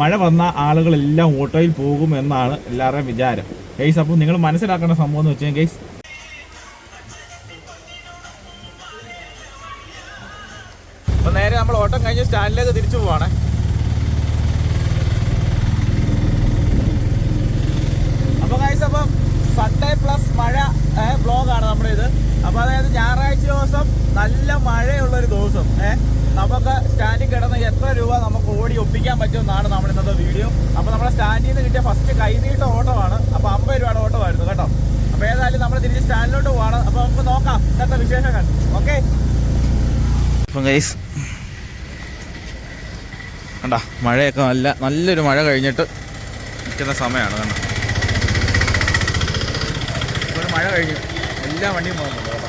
മഴ വന്ന ആളുകളെല്ലാം ഓട്ടോയിൽ പോകും എന്നാണ് എല്ലാവരുടെയും വിചാരം. ഗൈസ് അപ്പോൾ നിങ്ങൾ മനസ്സിലാക്കേണ്ട സംഭവം എന്ന് വെച്ചാൽ ഗൈസ് അപ്പം നേരെ നമ്മൾ ഓട്ടം കഴിഞ്ഞ് സ്റ്റാൻഡിലേക്ക് തിരിച്ചു പോവാണ്. അപ്പോൾ ഗൈസ് അപ്പം സൺഡേ പ്ലസ് മഴ ബ്ലോഗാണ് നമ്മുടെ ഇത്. അപ്പോൾ അതായത് ഞായറാഴ്ച ദിവസം മഴയുള്ള ഒരു ദിവസം ഏഹ് നമുക്ക് സ്റ്റാൻഡിൽ കിടന്ന് എത്ര രൂപ നമുക്ക് ഓടി ഒപ്പിക്കാൻ പറ്റുമെന്നാണ് നമ്മൾ ഇന്നത്തെ വീഡിയോ അപ്പോൾ നമ്മുടെ സ്റ്റാൻഡിൽ നിന്ന് കിട്ടിയ ഫസ്റ്റ് കൈനീട്ട ഓട്ടമാണ്. അപ്പോൾ അമ്പത് രൂപയുടെ ഓട്ടമായിരുന്നു കേട്ടോ. അപ്പോൾ ഏതായാലും നമ്മൾ തിരിച്ച് സ്റ്റാൻഡിലോട്ട് പോവാണ്. അപ്പോൾ നമുക്ക് നോക്കാം ഇന്നത്തെ വിശേഷങ്ങൾ. ഓക്കെ കണ്ടാ മഴയൊക്കെ നല്ല നല്ലൊരു മഴ കഴിഞ്ഞിട്ട് നിൽക്കുന്ന സമയമാണ് കണ്ട? ഇപ്പോൾ മഴ കഴിഞ്ഞു എല്ലാ വണ്ടിയും പോകുന്നുണ്ട് കേട്ടോ.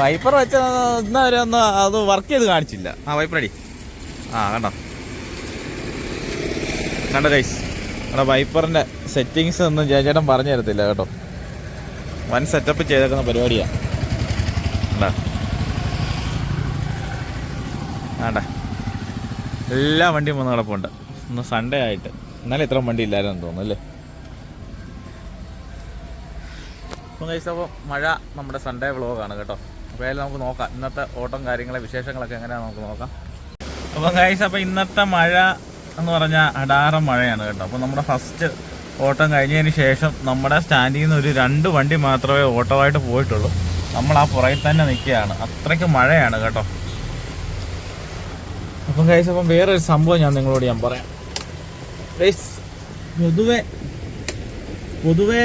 വൈപ്പർ വെച്ച ഇന്ന വരെ ഒന്ന് അത് വർക്ക് ചെയ്ത് കാണിച്ചില്ല. ആ വൈപ്പർ അടി. ആ കണ്ടോ? കണ്ട ഗൈസ് അവിടെ വൈപ്പറിന്റെ സെറ്റിങ്സ് ഒന്നും ചേച്ചേട്ടൻ പറഞ്ഞു തരത്തില്ല കേട്ടോ. വൻ സെറ്റപ്പ് ചെയ്തേക്കുന്ന പരിപാടിയാണ് കണ്ടോ? വേണ്ട എല്ലാ വണ്ടിയും വന്ന് കിടപ്പുണ്ട്. ഇന്ന് സൺഡേ ആയിട്ട്. ഇന്നലെ ഇത്ര വണ്ടി ഇല്ലായിരുന്നു തോന്നുന്നു അല്ലേ? കഴിച്ച അപ്പോൾ മഴ നമ്മുടെ സൺഡേ വ്ളോഗാണ് കേട്ടോ. അപ്പോൾ അതിൽ നമുക്ക് നോക്കാം. ഇന്നത്തെ ഓട്ടം കാര്യങ്ങളെ വിശേഷങ്ങളൊക്കെ എങ്ങനെയാണെന്ന് നമുക്ക് നോക്കാം. അപ്പം ഗൈസ് അപ്പോൾ ഇന്നത്തെ മഴ എന്ന് പറഞ്ഞാൽ അടാറം മഴയാണ് കേട്ടോ. അപ്പോൾ നമ്മുടെ ഫസ്റ്റ് ഓട്ടം കഴിഞ്ഞതിന് ശേഷം നമ്മുടെ സ്റ്റാൻഡിൽ നിന്ന് ഒരു രണ്ട് വണ്ടി മാത്രമേ ഓട്ടമായിട്ട് പോയിട്ടുള്ളൂ. നമ്മൾ ആ പുറകിൽ തന്നെ നിൽക്കുകയാണ്. അത്രയ്ക്ക് മഴയാണ് കേട്ടോ. അപ്പം ഗൈസ് അപ്പം വേറൊരു സംഭവം ഞാൻ നിങ്ങളോട് ഞാൻ പറയാം. ഗൈസ് പൊതുവെ പൊതുവെ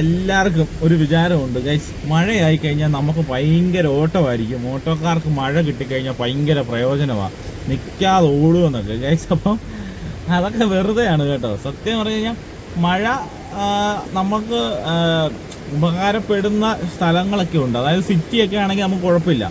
എല്ലാവർക്കും ഒരു വിചാരമുണ്ട്. ഗൈസ് മഴയായി കഴിഞ്ഞാൽ നമുക്ക് ഭയങ്കര ഓട്ടമായിരിക്കും. ഓട്ടോക്കാർക്ക് മഴ കിട്ടിക്കഴിഞ്ഞാൽ ഭയങ്കര പ്രയോജനമാണ് നിൽക്കാതെ ഓടുമെന്നൊക്കെ. ഗൈസ് അപ്പം അതൊക്കെ വെറുതെയാണ് കേട്ടോ. സത്യം പറഞ്ഞു കഴിഞ്ഞാൽ മഴ നമുക്ക് ഉപകാരപ്പെടുന്ന സ്ഥലങ്ങളൊക്കെ ഉണ്ട്. അതായത് സിറ്റിയൊക്കെ ആണെങ്കിൽ നമുക്ക് കുഴപ്പമില്ല.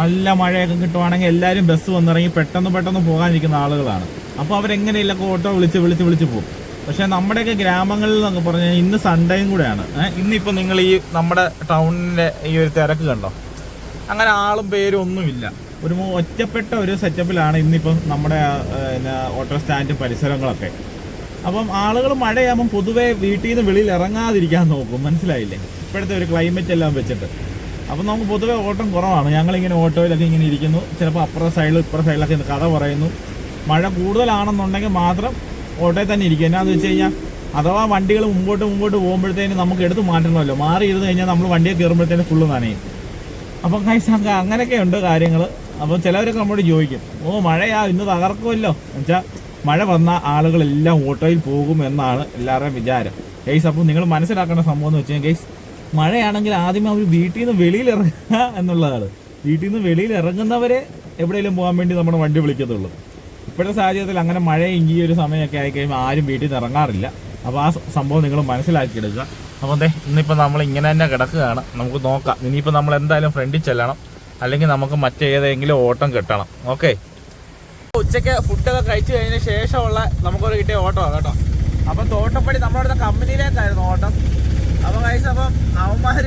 നല്ല മഴയൊക്കെ കിട്ടുവാണെങ്കിൽ എല്ലാവരും ബസ് വന്നിറങ്ങി പെട്ടെന്ന് പെട്ടെന്ന് പോകാനിരിക്കുന്ന ആളുകളാണ്. അപ്പോൾ അവരെങ്ങനെയല്ലൊക്കെ ഓട്ടോ വിളിച്ച് വിളിച്ച് വിളിച്ച് പോകും. പക്ഷേ നമ്മുടെയൊക്കെ ഗ്രാമങ്ങളിൽ എന്നൊക്കെ പറഞ്ഞ ഇന്ന് സൺഡേയും കൂടെയാണ്. ഇന്നിപ്പോ ഇന്നിപ്പോൾ നിങ്ങൾ ഈ നമ്മുടെ ടൗണിന്റെ ഈ ഒരു തിരക്ക് കണ്ടോ? അങ്ങനെ ആളും പേരും ഒന്നുമില്ല. ഒരു ഒറ്റപ്പെട്ട ഒരു സെറ്റപ്പിലാണ് ഇന്നിപ്പം നമ്മുടെ ഓട്ടോ സ്റ്റാൻഡ് പരിസരങ്ങളൊക്കെ. അപ്പം ആളുകൾ മഴയാകുമ്പം പൊതുവേ വീട്ടിൽ നിന്ന് വെളിയിൽ ഇറങ്ങാതിരിക്കാൻ നോക്കും. മനസ്സിലായില്ലേ? ഇപ്പോഴത്തെ ഒരു ക്ലൈമറ്റ് എല്ലാം വെച്ചിട്ട്. അപ്പം നമുക്ക് പൊതുവേ ഓട്ടം കുറവാണ്. ഞങ്ങളിങ്ങനെ ഓട്ടോയിലൊക്കെ ഇങ്ങനെ ഇരിക്കുന്നു. ചിലപ്പോൾ അപ്പുറ സൈഡിൽ ഇപ്പുറ സൈഡിലൊക്കെ കഥ പറയുന്നു. മഴ കൂടുതലാണെന്നുണ്ടെങ്കിൽ മാത്രം ഓട്ടോയിൽ തന്നെ ഇരിക്കും. എന്നാന്ന് വെച്ച് കഴിഞ്ഞാൽ അഥവാ വണ്ടികൾ മുമ്പോട്ട് മുമ്പോട്ട് പോകുമ്പോഴത്തേനും നമുക്ക് എടുത്ത് മാറ്റണമല്ലോ. മാറി ഇരുന്ന് കഴിഞ്ഞാൽ നമ്മൾ വണ്ടിയെ കയറുമ്പോഴത്തേനും ഫുള്ള് നനയും. അപ്പം കൈസ് അങ്ങ് അങ്ങനെയൊക്കെ ഉണ്ട് കാര്യങ്ങൾ അപ്പോൾ ചിലവരൊക്കെ നമ്മോട് ചോദിക്കും ഓ മഴയാ ഇന്ന് തകർക്കുമല്ലോ എന്നുവെച്ചാൽ മഴ വന്ന ആളുകളെല്ലാം ഓട്ടോയിൽ പോകും എന്നാണ് എല്ലാവരുടെയും വിചാരം. ഗൈസ് അപ്പോൾ നിങ്ങൾ മനസ്സിലാക്കേണ്ട സംഭവം എന്ന് വെച്ചാൽ ഗൈസ് മഴയാണെങ്കിൽ ആദ്യമേ അവർ വീട്ടിൽ നിന്ന് വെളിയിൽ ഇറങ്ങുക എന്നുള്ളതാണ്. വീട്ടിൽ നിന്ന് വെളിയിൽ ഇറങ്ങുന്നവരെ എവിടെയെങ്കിലും പോകാൻ വേണ്ടി നമ്മുടെ വണ്ടി വിളിക്കത്തുള്ളൂ. ഇപ്പോഴത്തെ സാഹചര്യത്തിൽ അങ്ങനെ മഴ ഈ ഒരു സമയമൊക്കെ ആയി കഴിയുമ്പോൾ ആരും വീട്ടിൽ നിന്ന് ഇറങ്ങാറില്ല. അപ്പോൾ ആ സംഭവം നിങ്ങൾ മനസ്സിലാക്കിയെടുക്കുക. അപ്പോൾ അതെ ഇന്നിപ്പോൾ നമ്മൾ ഇങ്ങനെ തന്നെ കിടക്കുകയാണ്. നമുക്ക് നോക്കാം. ഇനിയിപ്പോൾ നമ്മൾ എന്തായാലും ഫ്രണ്ടിൽ ചെല്ലണം. അല്ലെങ്കിൽ നമുക്ക് മറ്റേതെങ്കിലും ഓട്ടം കിട്ടണം. ഓക്കെ? ഉച്ചയ്ക്ക് ഫുഡൊക്കെ കഴിച്ചു കഴിഞ്ഞ ശേഷമുള്ള നമുക്കൊരു കിട്ടിയ ഓട്ടമാണ് കേട്ടോ. അപ്പം തോട്ടപ്പടി നമ്മളവിടുത്തെ കമ്പനിയിലേക്കായിരുന്നു ഓട്ടം. അപ്പോൾ കഴിച്ച അപ്പം അവന്മാർ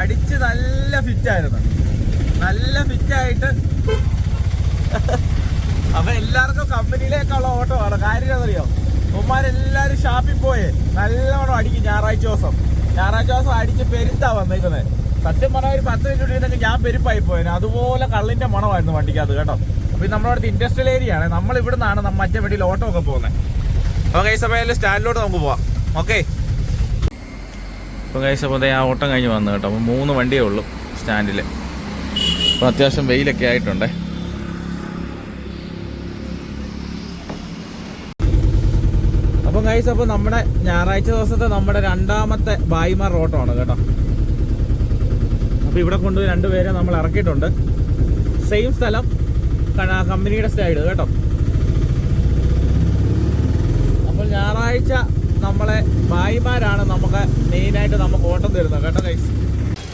അടിച്ച് നല്ല ഫിറ്റായിരുന്നു നല്ല ഫിറ്റായിട്ട് അപ്പൊ എല്ലാവർക്കും കമ്പനിയിലേക്കുള്ള ഓട്ടോ ആണ്. കാര്യം അറിയോ ഉമ്മാരെല്ലാരും ഷാപ്പിൽ പോയേ നല്ലവണ്ണം അടിക്കും ഞായറാഴ്ച ദിവസം. ഞായറാഴ്ച ദിവസം അടിച്ച് പെരുത്താ വന്നേക്കുന്നത് സത്യം പറഞ്ഞാൽ ഒരു പത്ത് മിനിറ്റ് ഉള്ളിൽ ഞാൻ പെരുപ്പായി പോയേനെ. അതുപോലെ കള്ളിന്റെ മണമായിരുന്നു വണ്ടിക്കകത്ത് കേട്ടോ. അപ്പൊ നമ്മുടെ അടുത്ത് ഇൻഡസ്ട്രിയൽ ഏരിയ ആണ്. നമ്മൾ ഇവിടെ നിന്നാണ് മറ്റേ വണ്ടിയിൽ ഓട്ടോ ഒക്കെ പോകുന്നത് അപ്പൊ കൈ സമയം സ്റ്റാൻഡിലോട്ട് നമുക്ക് പോവാം. ഓക്കെ അപ്പോൾ കൈസ സമയത്തെ ആ ഓട്ടം കഴിഞ്ഞ് വന്നു കേട്ടോ. അപ്പോൾ മൂന്ന് വണ്ടിയേ ഉള്ളൂ സ്റ്റാൻഡിൽ. അപ്പോൾ അത്യാവശ്യം വെയിലൊക്കെ ആയിട്ടുണ്ടേ. അപ്പം ഗൈസ് അപ്പോൾ നമ്മുടെ ഞായറാഴ്ച ദിവസത്തെ നമ്മുടെ രണ്ടാമത്തെ ബായിമാർ റോട്ടാണ് കേട്ടോ. അപ്പോൾ ഇവിടെ കൊണ്ടുപോയി രണ്ടുപേരെ നമ്മൾ ഇറക്കിയിട്ടുണ്ട്. സെയിം സ്ഥലം കമ്പനിയുടെ സ്റ്റൈഡ് കേട്ടോ. അപ്പോൾ ഞായറാഴ്ച നമ്മളെ ഭായിമാരാണ് നമുക്ക് മെയിനായിട്ട് നമുക്ക് ഓട്ടം തരുന്നത് കേട്ടോ ഗൈസ്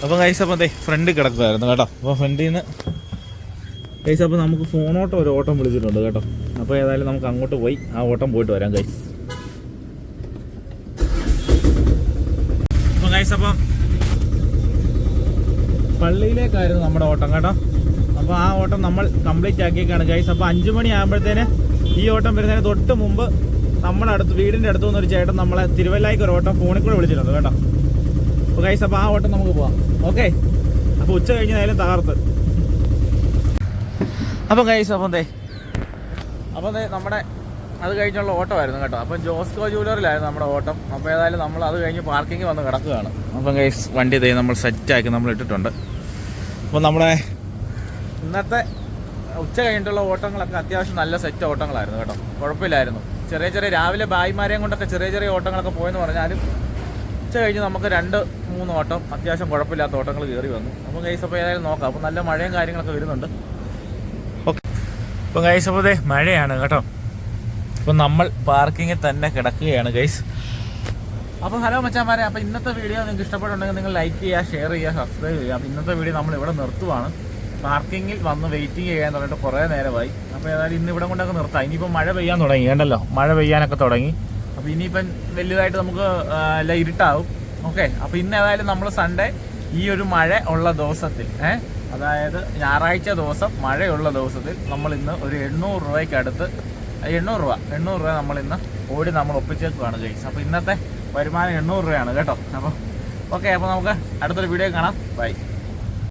അപ്പോൾ ഗൈസ് അപ്പം അതെ ഫ്രണ്ട് കിടക്കുമായിരുന്നു കേട്ടോ. അപ്പോൾ ഫ്രണ്ടിൽ നിന്ന് ഗൈസ് അപ്പോൾ നമുക്ക് ഫോണോട്ടം ഒരു ഓട്ടം വിളിച്ചിട്ടുണ്ട് കേട്ടോ. അപ്പോൾ ഏതായാലും നമുക്ക് അങ്ങോട്ട് പോയി ആ ഓട്ടം പോയിട്ട് വരാം ഗൈസ് ഗൈസ് അപ്പം പള്ളിയിലേക്കായിരുന്നു നമ്മുടെ ഓട്ടം കേട്ടോ. അപ്പോൾ ആ ഓട്ടം നമ്മൾ കംപ്ലീറ്റ് ആക്കിയേക്കാണ് ഗൈസ് അപ്പോൾ അഞ്ചു മണി ആകുമ്പോഴത്തേന് ഈ ഓട്ടം വരുന്നതിന് തൊട്ട് മുമ്പ് നമ്മുടെ അടുത്ത് വീടിന്റെ അടുത്ത് നിന്ന് ഒരു ചേട്ടൻ നമ്മളെ തിരുവല്ലായിക്ക് ഒരു ഓട്ടം ഫോണിൽ കൂടെ വിളിച്ചിട്ടുണ്ട് കേട്ടോ. അപ്പോൾ ഗൈസ് അപ്പോൾ ആ ഓട്ടം നമുക്ക് പോവാം. ഓക്കെ അപ്പോൾ ഉച്ച കഴിഞ്ഞതായാലും തകർത്ത്. അപ്പോൾ ഗൈസ് അപ്പം ദേ അപ്പോൾ ദേ നമ്മുടെ അത് കഴിഞ്ഞുള്ള ഓട്ടമായിരുന്നു കേട്ടോ. അപ്പം ജോസ്കോ ജൂലറിലായിരുന്നു നമ്മുടെ ഓട്ടം. അപ്പോൾ ഏതായാലും നമ്മൾ അത് കഴിഞ്ഞ് പാർക്കിംഗ് വന്ന് കിടക്കുകയാണ്. അപ്പം ഗൈസ് വണ്ടി ദേ നമ്മൾ സെറ്റാക്കി നമ്മൾ ഇട്ടിട്ടുണ്ട്. അപ്പം നമ്മുടെ ഇന്നത്തെ ഉച്ച കഴിഞ്ഞിട്ടുള്ള ഓട്ടങ്ങളൊക്കെ അത്യാവശ്യം നല്ല സെറ്റ് ഓട്ടങ്ങളായിരുന്നു കേട്ടോ. കുഴപ്പമില്ലായിരുന്നു. ചെറിയ ചെറിയ രാവിലെ ബായിമാരെയും കൊണ്ടൊക്കെ ചെറിയ ചെറിയ ഓട്ടങ്ങളൊക്കെ പോയെന്ന് പറഞ്ഞാലും ഉച്ച കഴിഞ്ഞ് നമുക്ക് രണ്ട് മൂന്ന് ഓട്ടം. അത്യാവശ്യം കുഴപ്പമില്ലാത്ത ഓട്ടങ്ങൾ കയറി വന്നു. അപ്പോൾ ഗൈസ് അപ്പോൾ ഏതായാലും നോക്കാം. അപ്പോൾ നല്ല മഴയും കാര്യങ്ങളൊക്കെ വരുന്നുണ്ട്. ഓക്കെ അപ്പോൾ ഗൈസ് അപ്പോൾ മഴയാണ് കേട്ടോ. അപ്പോൾ നമ്മൾ പാർക്കിങ്ങിൽ തന്നെ കിടക്കുകയാണ് ഗൈസ് അപ്പോൾ ഹലോ മച്ചാമാരെ അപ്പോൾ ഇന്നത്തെ വീഡിയോ നിങ്ങൾക്ക് ഇഷ്ടപ്പെട്ടുണ്ടെങ്കിൽ നിങ്ങൾ ലൈക്ക് ചെയ്യുക ഷെയർ ചെയ്യുക സബ്സ്ക്രൈബ് ചെയ്യുക. അപ്പോൾ ഇന്നത്തെ വീഡിയോ നമ്മൾ ഇവിടെ നിർത്തുവാണ്. പാർക്കിങ്ങിൽ വന്ന് വെയിറ്റിംഗ് ചെയ്യാൻ തുടങ്ങിയിട്ട് കുറേ നേരമായി. അപ്പോൾ ഏതായാലും ഇന്ന് ഇവിടെ കൊണ്ടൊക്കെ നിർത്താം. ഇനിയിപ്പോൾ മഴ പെയ്യാൻ തുടങ്ങി കണ്ടല്ലോ? മഴ പെയ്യാനൊക്കെ തുടങ്ങി. അപ്പോൾ ഇനിയിപ്പം വലുതായിട്ട് നമുക്ക് ഇരുട്ടാവും. ഓക്കെ അപ്പോൾ ഇന്ന് ഏതായാലും നമ്മൾ സൺഡേ ഈ ഒരു മഴ ഉള്ള ദിവസത്തിൽ ഏഹ് അതായത് ഞായറാഴ്ച ദിവസം മഴയുള്ള ദിവസത്തിൽ നമ്മൾ ഇന്ന് ഒരു എണ്ണൂറ് രൂപയ്ക്ക് അടുത്ത് എണ്ണൂറ് രൂപ. എണ്ണൂറ് രൂപ നമ്മൾ ഇന്ന് ഓടി നമ്മൾ ഒപ്പിച്ചേക്കുവാണ് ഗൈസ് അപ്പോൾ ഇന്നത്തെ വരുമാനം എണ്ണൂറ് രൂപയാണ് കേട്ടോ. അപ്പോൾ ഓക്കെ അപ്പോൾ നമുക്ക് അടുത്തൊരു വീഡിയോ കാണാം. ബൈ.